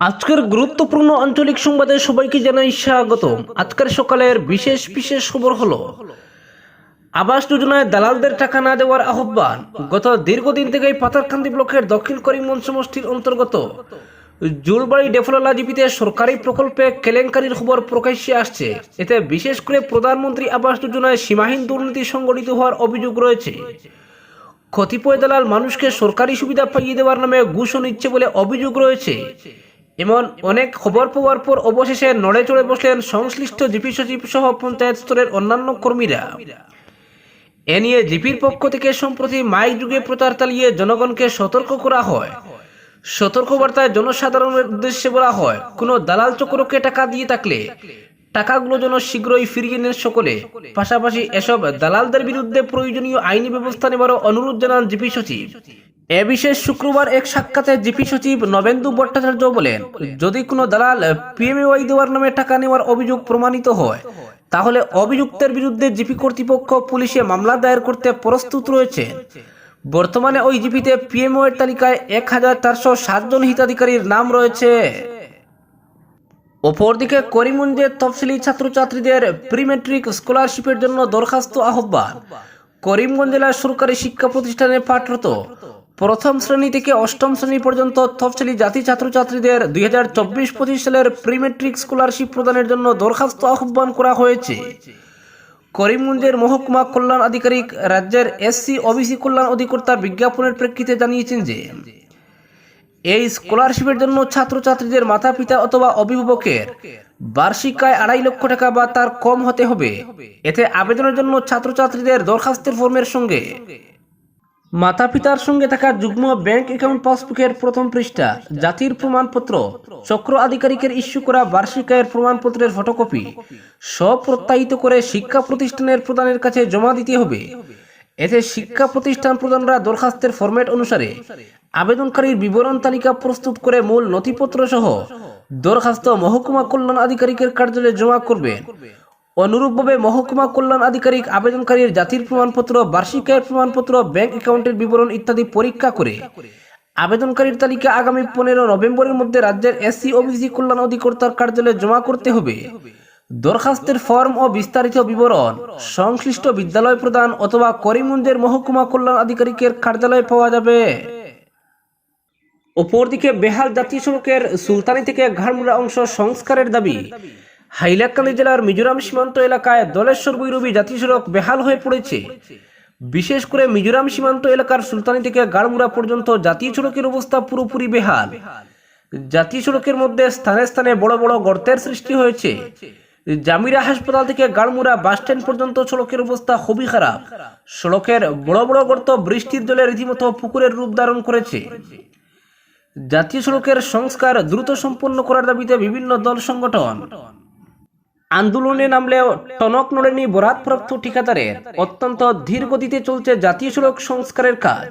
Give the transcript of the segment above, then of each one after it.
আজকের গুরুত্বপূর্ণ আঞ্চলিক সংবাদে সবাইকে জানাই স্বাগত আজকের সকালের বিশেষ বিশেষ খবর হলো, আবাস যোজনায় দালালদের টাকা না দেওয়ার আহ্বান। গত দীর্ঘদিন থেকেই পাথারকান্দি ব্লকের দক্ষিণ করিমগঞ্জ সমষ্টির অন্তর্গত জুলবাড়ি ডেফলোলা জিপিতে সরকারি প্রকল্পে কেলেঙ্কারির খবর প্রকাশ্যে আসছে। এতে বিশেষ করে প্রধানমন্ত্রী আবাস যোজনায় সীমাহীন দুর্নীতি সংগঠিত হওয়ার অভিযোগ রয়েছে। কতিপয় দালাল মানুষকে সরকারি সুবিধা পাইয়ে দেওয়ার নামে ঘুষও নিচ্ছে বলে অভিযোগ রয়েছে। এমন অনেক খবর পাওয়ার পর অবশেষে নড়ে চড়ে বসলেন সংশ্লিষ্ট জিপি সচিব সহ পঞ্চায়েত স্তরের অন্যান্য কর্মীরা। এ নিয়ে জিপির পক্ষ থেকে সম্প্রতি মাইক যুগে প্রচার চালিয়ে জনগণকে সতর্ক করা হয়। সতর্কবার্তায় জনসাধারণের উদ্দেশ্যে বলা হয়, কোনো দালাল চক্রকে টাকা দিয়ে থাকলে টাকাগুলো যেন শীঘ্রই ফিরিয়ে নেন সকলে। পাশাপাশি এসব দালালদের বিরুদ্ধে প্রয়োজনীয় আইনি ব্যবস্থা নেবারও অনুরোধ জানান জিপি সচিব। এ বিষয়ে শুক্রবার এক সাক্ষাতে জিপি সচিব নবেন্দু ভট্টাচার্য বলেন, যদি কোনো দালাল পিএমএওয়াই দেওয়ার নামে টাকা নেওয়ার অভিযোগ প্রমাণিত হয়, তাহলে অভিযুক্তের বিরুদ্ধে জিপি কর্তৃপক্ষ পুলিশে মামলা দায়ের করতে প্রস্তুত রয়েছে। বর্তমানে ওই জিপিতে পিএমও এর তালিকায় এক হাজার চারশো সাতজন হিতাধিকারীর নাম রয়েছে। অপরদিকে করিমগঞ্জের তফসিলি ছাত্রছাত্রীদের প্রিমেট্রিক স্কলারশিপের জন্য দরখাস্ত আহ্বান। করিমগঞ্জ জেলার সরকারি শিক্ষা প্রতিষ্ঠানে পাঠরত প্রথম শ্রেণি থেকে অষ্টম শ্রেণি পর্যন্ত তফসিলি জাতি ছাত্রছাত্রীদের দুই হাজার চব্বিশ পঁচিশ সালের প্রিমেট্রিক স্কলারশিপ প্রদানের জন্য দরখাস্ত আহ্বান করা হয়েছে। করিমগঞ্জের মহকুমা কল্যাণ আধিকারিক, রাজ্যের এসসি ওবিসি কল্যাণ অধিকর্তার বিজ্ঞাপনের প্রেক্ষিতে জানিয়েছেন যে, এই স্কলারশিপের জন্য ছাত্রছাত্রীদের মাতা পিতা অথবা অভিভাবকের বার্ষিক আয় আড়াই লক্ষ টাকা বা তার কম হতে হবে। এতে আবেদনের জন্য ছাত্রছাত্রীদের দরখাস্তের ফর্মের সঙ্গে মাতা পিতার সঙ্গে থাকা যুগ্ম ব্যাংক অ্যাকাউন্ট পাসবুকের প্রথম পৃষ্ঠা, জাতির প্রমাণপত্র, চক্র আধিকারিকের ইস্যু করা বার্ষিক আয়ের প্রমাণপত্রের ফটোকপি সব প্রত্যায়িত করে শিক্ষা প্রতিষ্ঠানের প্রদানের কাছে জমা দিতে হবে। এতে শিক্ষা প্রতিষ্ঠান প্রধানরা দরখাস্তের ফরম্যাট অনুসারে আবেদনকারীর বিবরণ তালিকা প্রস্তুত করে মূল নথিপত্র সহ দরখাস্ত মহকুমা কল্যাণ আধিকারিকের কার্যালয়ে জমা করবেন অনুরূপভাবে মহকুমা কল্যাণ আধিকারিক আবেদনকারীর জাতির প্রমাণপত্র, বার্ষিক আয়ের প্রমাণপত্র, ব্যাংক অ্যাকাউন্টের বিবরণ ইত্যাদি পরীক্ষা করে। আবেদনকারীর তালিকা আগামী পনেরো নভেম্বরের মধ্যে রাজ্যের এসসি, ওবিসি কল্যাণ অধিকর্তার কার্যালয়ে জমা করতে হবে। দরখাস্তের ফর্ম ও বিস্তারিত বিবরণ, সংশ্লিষ্ট বিদ্যালয় প্রদান অথবা করিমগঞ্জের মহকুমা কল্যাণ আধিকারিকের কার্যালয়ে পাওয়া যাবে। অপরদিকে বেহাল জাতীয় সড়কের সুলতানি থেকে ঘাড়মুড়া অংশ সংস্কারের দাবি। হাইলাকান্দি জেলার মিজোরাম সীমান্ত এলাকায় দলেশ্বর বৈরবী জাতীয় সড়ক বেহাল হয়ে পড়েছে। বিশেষ করে মিজোরাম সীমান্ত এলাকার সুলতানি থেকে গাড়মুড়া পর্যন্ত জাতীয় সড়কের অবস্থা পুরোপুরি বেহাল। জাতীয় সড়কের মধ্যে স্থানে স্থানে বড় বড় গর্তের সৃষ্টি হয়েছে। জামিরা হাসপাতাল থেকে গাড়মুড়া বাস স্ট্যান্ড পর্যন্ত সড়কের অবস্থা খুবই খারাপ। সড়কের বড় বড় গর্ত বৃষ্টির জলে রীতিমতো পুকুরের রূপ ধারণ করেছে। জাতীয় সড়কের সংস্কার দ্রুত সম্পন্ন করার দাবিতে বিভিন্ন দল সংগঠন আন্দোলনে নামলেও টনক নড়েনি বরাতপ্রাপ্ত ঠিকাদারের অত্যন্ত ধীর গতিতে চলছে জাতীয় সড়ক সংস্কারের কাজ।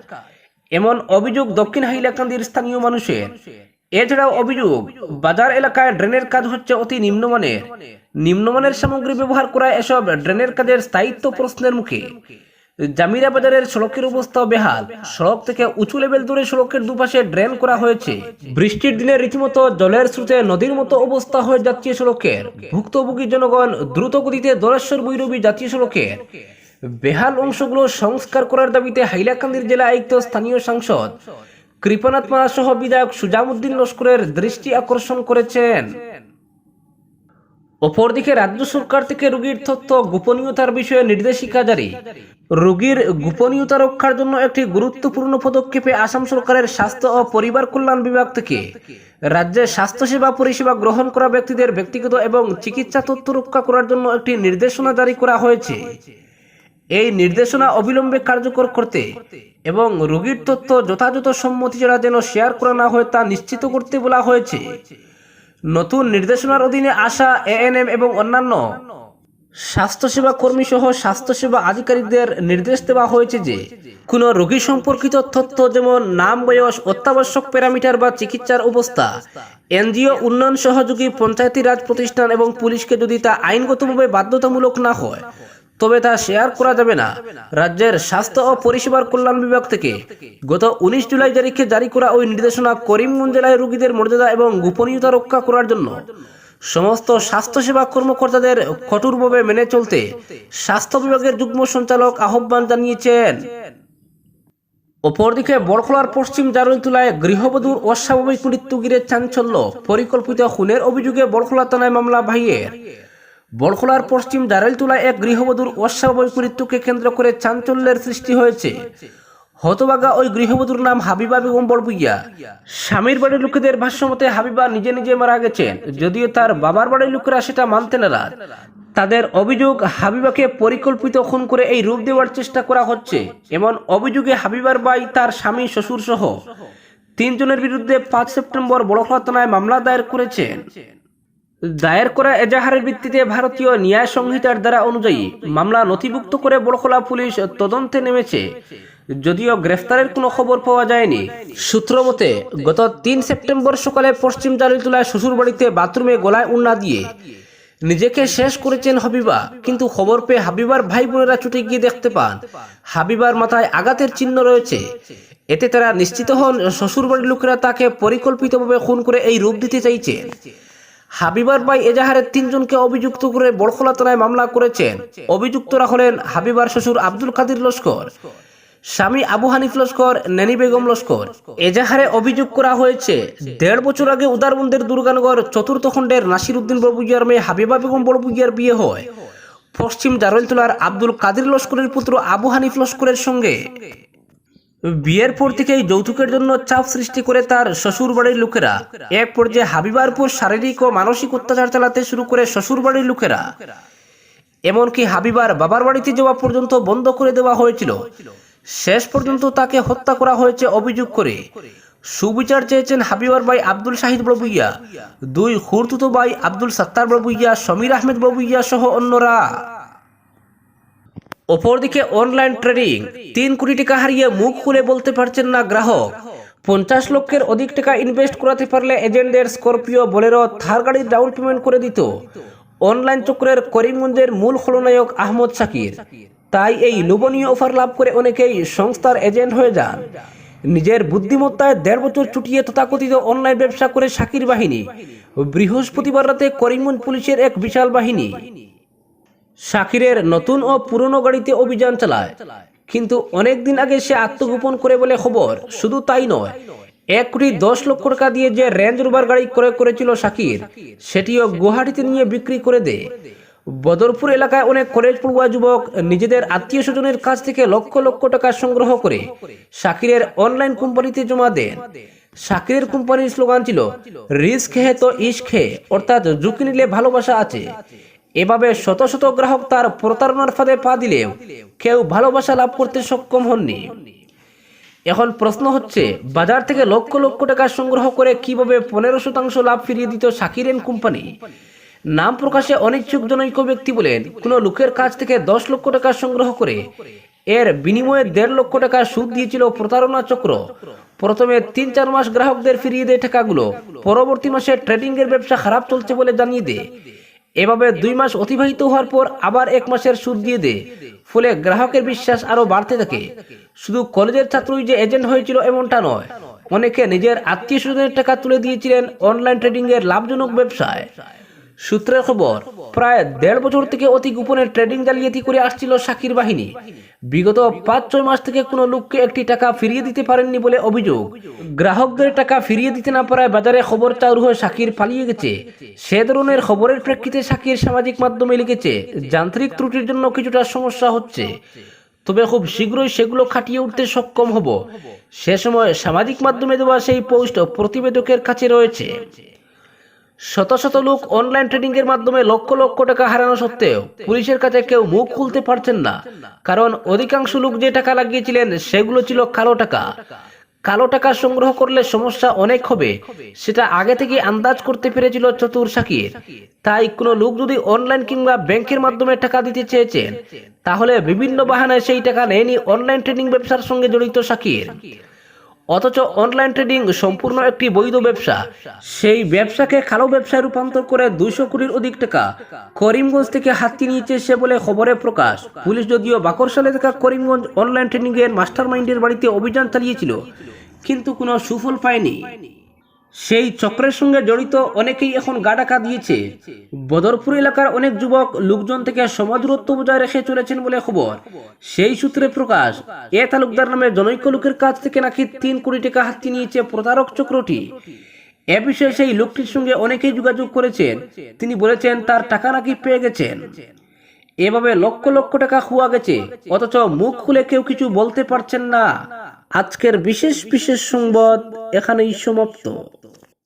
এমন অভিযোগ দক্ষিণ হাইলাকান্দির স্থানীয় মানুষের। এছাড়াও অভিযোগ, বাজার এলাকায় ড্রেনের কাজ হচ্ছে অতি নিম্নমানের। নিম্নমানের সামগ্রী ব্যবহার করা এসব ড্রেনের কাজের স্থায়িত্ব প্রশ্নের মুখে। জামিরা বাজারের সড়কের অবস্থা বেহাল। সড়ক থেকে উঁচু লেভেল দূরে সড়কের দুপাশে ড্রেন করা হয়েছে। বৃষ্টির দিনে রীতিমতো জলের স্রোতে নদীর মতো অবস্থা হয়ে যাচ্ছে সড়কের। ভুক্তভোগী জনগণ দ্রুত গতিতে দলেশ্বর বৈরবী জাতীয় সড়কের। বেহাল অংশগুলো সংস্কার করার দাবিতে হাইলাকান্দির জেলা আয়ুক্ত স্থানীয় সাংসদ কৃপনাথ মারা সহ বিধায়ক সুজামুদ্দিন লস্করের দৃষ্টি আকর্ষণ করেছেন। অপরদিকে রাজ্য সরকার থেকে রোগীর তথ্য গোপনীয়তার বিষয়ে নির্দেশিকা জারি। রোগীর গোপনীয়তা রক্ষার জন্য একটি গুরুত্বপূর্ণ পদক্ষেপে আসাম সরকারের স্বাস্থ্য ও পরিবার কল্যাণ বিভাগ থেকে রাজ্যে স্বাস্থ্যসেবা পরিষেবা গ্রহণ করা ব্যক্তিদের ব্যক্তিগত এবং চিকিৎসা তথ্য রক্ষা করার জন্য একটি নির্দেশনা জারি করা হয়েছে। এই নির্দেশনা অবিলম্বে কার্যকর করতে এবং রোগীর তথ্য যথাযথ সম্মতি ছাড়া যেন শেয়ার করা না হয় তা নিশ্চিত করতে বলা হয়েছে। নতুন নির্দেশনার অধীনে আসা এএনএম এবং অন্যান্য স্বাস্থ্যসেবা কর্মী সহ স্বাস্থ্যসেবা আধিকারিকদের নির্দেশ দেওয়া হয়েছে যে, কোনো রোগী সম্পর্কিত তথ্য যেমন নাম, বয়স, অত্যাবশ্যক প্যারামিটার বা চিকিৎসার অবস্থা, এনজিও, উন্নয়ন সহযোগী, পঞ্চায়েতি রাজ প্রতিষ্ঠান এবং পুলিশকে যদি তা আইনগতভাবে বাধ্যতামূলক না হয় তবে তা শেয়ার করা যাবে না। রাজ্যের স্বাস্থ্য ও পরিষেবার কল্যাণ বিভাগ থেকে গত উনিশ জুলাই তারিখে জারি করা ওই নির্দেশনা করিমগঞ্জ জেলায় রোগীদের মর্যাদা এবং গোপনীয়তা রক্ষা করার জন্য। সমস্ত স্বাস্থ্যসেবা কর্মকর্তাদের কঠোরভাবে মেনে চলতে স্বাস্থ্য বিভাগের যুগ্ম সঞ্চালক আহ্বান জানিয়েছেন। অপরদিকে বড়খলার পশ্চিম জারুলতুলায় গৃহবধূর অস্বাভাবিক মৃত্যু ঘিরে চাঞ্চল্য। পরিকল্পিত খুনের অভিযোগে বড়খলা থানায় মামলা ভাইয়ের। বড়খলার পশ্চিম জারেলতুলায় এক গৃহবধূর অস্বাভাবিক মৃত্যুকে কেন্দ্র করে চাঞ্চল্যের সৃষ্টি হয়েছে। হতবাগা ওই গৃহবধূর নাম হাবিবা বেগম বড়বুইয়া স্বামীর বাড়ির লোকেদের ভাষ্যমতে হাবিবা নিজে নিজে মারা গেছেন, যদিও তার বাবার বাড়ির লোকেরা সেটা মানতে নারাজ। তাদের অভিযোগ, হাবিবাকে পরিকল্পিত খুন করে এই রূপ দেওয়ার চেষ্টা করা হচ্ছে। এমন অভিযোগে হাবিবার বাই তার স্বামী শ্বশুর সহ তিনজনের বিরুদ্ধে পাঁচ সেপ্টেম্বর বড়খোলা থানায় মামলা দায়ের করেছেন। দায়ের করা এজাহারের ভিত্তিতে ভারতীয় ন্যায় সংহিতার দ্বারা অনুযায়ী মামলা নথিভুক্ত করে বড়খলা পুলিশ তদন্তে নেমেছে। যদিও গ্রেফতারের কোনো খবর পাওয়া যায়নি। সূত্র মতে, গত তিন সেপ্টেম্বর সকালে পশ্চিম জালিতুলায় শ্বশুর বাড়িতে বাথরুমে গলায় উন্না দিয়ে নিজেকে শেষ করেছেন হাবিবা। কিন্তু খবর পেয়ে হাবিবার ভাই বোনেরা ছুটে গিয়ে দেখতে পান, হাবিবার মাথায় আঘাতের চিহ্ন রয়েছে। এতে তারা নিশ্চিত হন, শ্বশুরবাড়ির লোকেরা তাকে পরিকল্পিতভাবে খুন করে এই রূপ দিতে চাইছেন হাবিবার ভাই এজাহারের তিনজনকে অভিযুক্ত করে বড়খলা থানায় মামলা করেছেন। অভিযুক্তরা হলেন হাবিবার শ্বশুর আব্দুল কাদির লস্কর, স্বামী আবু হানিফ লস্কর, নেনি বেগম লস্কর। এজাহারে অভিযোগ করা হয়েছে, দেড় বছর আগে উদারবন্দের দুর্গানগর চতুর্থ খণ্ডের নাসির উদ্দিন বড়বুগিয়ার মেয়ে হাবিবা বেগম বড়বুগিয়ার বিয়ে হয়। পশ্চিম জারলতলার আব্দুল কাদির লস্করের পুত্র আবু হানিফ লস্করের সঙ্গে বিয়ের পর থেকেই যৌতুকের জন্য চাপ সৃষ্টি করে তার শ্বশুর বাড়ির লোকেরা। এক পর্যায়ে হাবিবার উপর শারীরিক ও মানসিক অত্যাচার চালাতে শুরু করে শ্বশুর বাড়ির লোকেরা। এমনকি হাবিবার বাবার বাড়িতে যাওয়া পর্যন্ত বন্ধ করে দেওয়া হয়েছিল। শেষ পর্যন্ত তাকে হত্যা করা হয়েছে অভিযোগ করে। সুবিচার চেয়েছেন হাবিবার ভাই আব্দুল শাহিদ বড়বুইয়া দুই খুরতুতো ভাই আব্দুল সত্তার বড়বুইয়া সমীর আহমেদ বড়বুইয়া সহ অন্যরা। অপরদিকে অনলাইন ট্রেডিং তিন কোটি টাকা হারিয়ে মুখ খুলে বলতে পারছেন না গ্রাহক। পঞ্চাশ লক্ষের অধিক টাকা ইনভেস্ট করাতে পারলে এজেন্টদের স্করপিও বোলেরো থার গাড়ির ডাউন পেমেন্ট করে দিত। অনলাইন চক্রের করিমগঞ্জের মূল খলনায়ক আহমদ শাকির। তাই এই লোভনীয় অফার লাভ করে অনেকেই সংস্থার এজেন্ট হয়ে যান। নিজের বুদ্ধিমত্তায় দেড় বছর ছুটিয়ে তথাকথিত অনলাইন ব্যবসা করে শাকির বাহিনী। বৃহস্পতিবার রাতে করিমগঞ্জ পুলিশের এক বিশাল বাহিনী। শাকিরের নতুন ও পুরনো গাড়িতে অভিযান চালায়। কিন্তু অনেক দিন আগে সে আত্মগোপন করে বলে খবর, শুধু তাই নয়, এক কোটি দশ লক্ষ টাকা দিয়ে যে রেঞ্জ রোভার গাড়ি ক্রয় করেছিল শাকির, সেটিও গুয়াহাটিতে নিয়ে বিক্রি করে দেয় বদরপুর এলাকায় অনেক কলেজ পড়ুয়া যুবক নিজেদের আত্মীয় স্বজনের কাছ থেকে লক্ষ লক্ষ টাকা সংগ্রহ করে শাকিরের অনলাইন কোম্পানিতে জমা দেন। শাকিরের কোম্পানির স্লোগান ছিল, রিস্ক হে তো ইস্ক হে অর্থাৎ ঝুঁকি নিলে ভালোবাসা আছে। এভাবে শত শত গ্রাহক তার প্রতারণার ফাঁদে পা দিলেও কেউ ভালোবাসা লাভ করতে সক্ষম হননি। এখন প্রশ্ন হচ্ছে, বাজার থেকে লক্ষ লক্ষ টাকা সংগ্রহ করে কীভাবে পনেরো শতাংশ লাভ ফিরিয়ে দিত সাকিরেন কোম্পানি? নাম প্রকাশে অনিচ্ছুক জনৈক ব্যক্তি বলেন, কোনো লোকের কাছ থেকে দশ লক্ষ টাকা সংগ্রহ করে এর বিনিময়ে দেড় লক্ষ টাকা সুদ দিয়েছিল প্রতারণা চক্র। প্রথমে তিন চার মাস গ্রাহকদের ফিরিয়ে দেয় টাকাগুলো, পরবর্তী মাসে ট্রেডিংয়ের ব্যবসা খারাপ চলছে বলে জানিয়ে দেয়। এভাবে দুই মাস অতিবাহিত হওয়ার পর আবার এক মাসের সুদ দিয়ে দেয় ফলে গ্রাহকের বিশ্বাস আরও বাড়তে থাকে। শুধু কলেজের ছাত্রই যে এজেন্ট হয়েছিল এমনটা নয়, অনেকে নিজের আত্মীয় স্বজনের টাকা তুলে দিয়েছিলেন অনলাইন ট্রেডিংয়ের লাভজনক ব্যবসায়। সূত্রের খবর, প্রায় দেড় বছর থেকে অতি গোপনে ট্রেডিং জালিয়াতি করে আসছিল শাকির বাহিনী। বিগত পাঁচ, ছয় মাস থেকে কোনো লোককে একটি টাকা ফিরিয়ে দিতে পারেননি বলে অভিযোগ। গ্রাহকদের টাকা ফিরিয়ে দিতে না পারায় বাজারে খবর চালু হয়ে শাকির পালিয়ে গেছে। সে ধরনের খবরের প্রেক্ষিতে শাকির সামাজিক মাধ্যমে লিখেছে, যান্ত্রিক ত্রুটির জন্য কিছুটা সমস্যা হচ্ছে। তবে খুব শীঘ্রই সেগুলো খাটিয়ে উঠতে সক্ষম হব। সে সময় সামাজিক মাধ্যমে দেওয়া সেই পোস্ট প্রতিবেদকের কাছে রয়েছে। শত শত লোক অনলাইন ট্রেডিং এর মাধ্যমে লক্ষ লক্ষ টাকা হারানো সত্ত্বেও পুলিশের কাছে কেউ মুখ খুলতে পারছেন না। কারণ অধিকাংশ লোক যে টাকা লাগিয়েছিলেন, সেগুলো ছিল কালো টাকা। কালো টাকা সংগ্রহ করলে সমস্যা অনেক হবে। সেটা আগে থেকে আন্দাজ করতে পেরেছিল চতুর শাকির। তাই কোনো লোক যদি অনলাইন কিংবা ব্যাংকের মাধ্যমে টাকা দিতে চেয়েছেন, তাহলে বিভিন্ন বাহানায় সেই টাকা নেয়নি অনলাইন ট্রেডিং ব্যবসার সঙ্গে জড়িত শাকির। অথচ অনলাইন ট্রেডিং সম্পূর্ণ একটি বৈধ ব্যবসা। সেই ব্যবসাকে কালো ব্যবসায় রূপান্তর করে দুইশো কোটির অধিক টাকা করিমগঞ্জ থেকে হাতি নিয়েছে সে বলে খবরে প্রকাশ। পুলিশ যদিও বাকরশালে থাকা করিমগঞ্জ অনলাইন ট্রেডিং এর মাস্টার মাইন্ডের বাড়িতে অভিযান চালিয়েছিল, কিন্তু কোনো সুফল পায়নি। সেই চক্রের সঙ্গে জড়িত অনেকেই এখন গা ডাকা দিয়েছে। বদরপুর এলাকার অনেক যুবক লোকজন থেকে সমাজ দূরত্ব বজায় রেখে চলেছেন বলে খবর। সেই সূত্রে প্রকাশ, এ তালুকদার নামে জনৈক লোকের কাছ থেকে নাকি তিন কোটি টাকা হাতি নিয়েছে প্রতারক চক্রটি। এ বিষয়ে সেই লোকটির সঙ্গে অনেকেই যোগাযোগ করেছেন। তিনি বলেছেন, তার টাকা নাকি পেয়ে গেছেন। এভাবে লক্ষ লক্ষ টাকা খুয়া গেছে। অথচ মুখ খুলে কেউ কিছু বলতে পারছেন না। আজকের বিশেষ বিশেষ সংবাদ এখানেই সমাপ্ত।